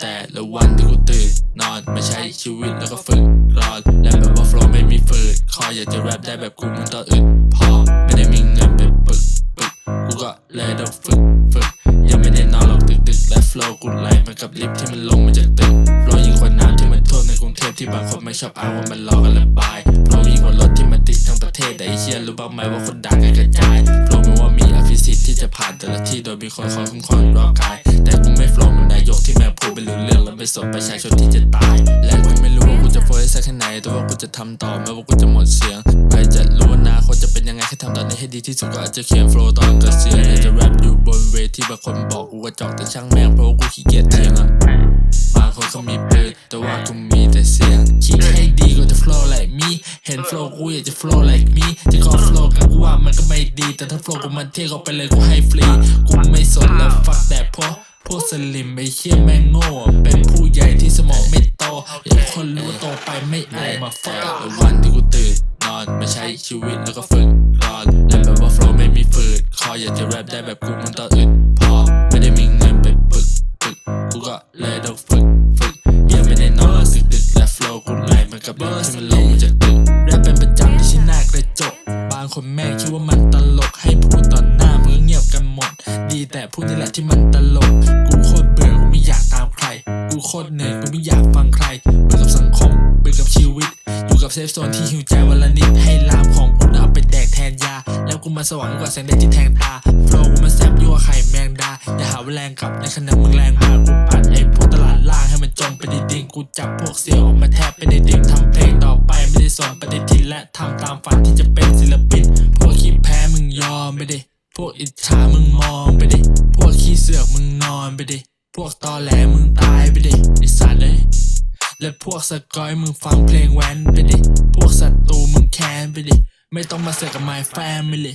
แต่ละวันที่กูตื่นนอนไม่ใช้ชีวิตแล้วก็ฝึกรอนและแบบว่า flow ไม่มีฝืดคออยากจะแรปได้แบบกูมึงต้องอึดพอไม่ได้มีเงินไปปึกปึกกูก็เลยต้องฝึกฝึกยังไม่ได้นอนหรอกตึกตึกและ flow กูไหลมากับลิฟต์ที่มันลงมาจากตึก ทพที่บางคนไม่ชอบอ้างว่ามันรอกันระบาย flow ยิ่งกว่ารถที่มันติดทั้งประเทศแต่ไอ้เชี่ยรู้บ้างไหมว่าคนดังกันกระจาย flow ไม่ว่ามีอภิสิทธิ์ที่จะผ่านแต่ละที่โดยมีคนคอยคุ้มครองอยู่รอบกาย แต่กูไม่ flow เหมือนนายกที่แม่งพูดเป็นเรื่องๆแล้วไม่สนประชาชนที่จะตาย และกูไม่รู้ว่ากูจะ flow ได้สักแค่ไหนแต่ว่ากูจะทำต่อแม้ว่ากูจะหมดเสียงใครจะรู้ แค่ทำตอนนี้ให้ดีที่สุดก็อาจจะเขียน flow ตอนเกษียณอยากจะแรปอยู่บนเวทีบางคนบอกกูกระจอกแต่ช่างแม่งเพราะว่ากูขี้เกียจเถียงอะบางคนเขามีปืนแต่ว่ากูมีแต่เสียงคิดให้ดีก็จะ flow like me เห็น flow กูอยากจะ flow like me จะขอ flow กันกูว่ามันก็ไม่ดี แต่ถ้า flow กูมันเท่ก็ไปเลยกูให้ฟรี กูไม่สนแล้ว fuck แต่พวกพวกสลิมไอ้เชี่ยแม่งโง่ เป็นผู้ใหญ่ที่สมองไม่โตอยากให้คนรู้ว่าโตไปไม่ออกมา fuck แต่วันที่กูตื่นนอนไม่ใช้ชีวิตแล้วก็ฝึก ได้แบบกูมันต้องอึดพอ ไม่ได้มีเงินไปปึกฝึกกูก็เลยต้องฝึกฝึกยังไม่ได้นอนสึกดึกและ flow กูไหลมันกับเรื่องที่มันลงมาจากตึกแรปเป็นประจำที่ชิ้นหน้ากระจก บางคนแม่คิดว่ามันตลกให้พูดต่อหน้ามึงเงียบกันหมด ดีแต่พูดนี่แหละที่มันตลก กูโคตรเบื่อกูไม่อยากตามใคร กูโคตรเหนื่อยกูไม่อยากฟังใครเบื่อกับสังคมเบื่อกับชีวิต อยู่กับเซฟโซนที่หิวใจวันละนิดให้ลามของ มาสว่างกว่าแสงแดดที่แทงตาโฟล์กูมาแซบยั่วไข่แมงดา อย่าหาว่าแรงกลับในขณะมึงแรงมากกูปัดไอ้พวกตลาดล่างให้มันจมไปในดิ่งกูจับพวกเสี่ยวออกมาแทบไปในดิ่งทำเพลงต่อไปไม่ได้สอนปฏิทินและทำตามฝันที่จะเป็นศิลปิน พวกขี้แพ้มึงยอมไปดิพวกอิจฉามึงมองไปดิพวกขี้เสือกมึงนอนไปดิพวกตอแหลมึงตายไปดิไอสัตว์เลยและพวกสกอยมึงฟังเพลงแว้นไปดิ พวกศัตรูมึงแค้นไปดิ ไม่ต้องมาเสือกกับ my family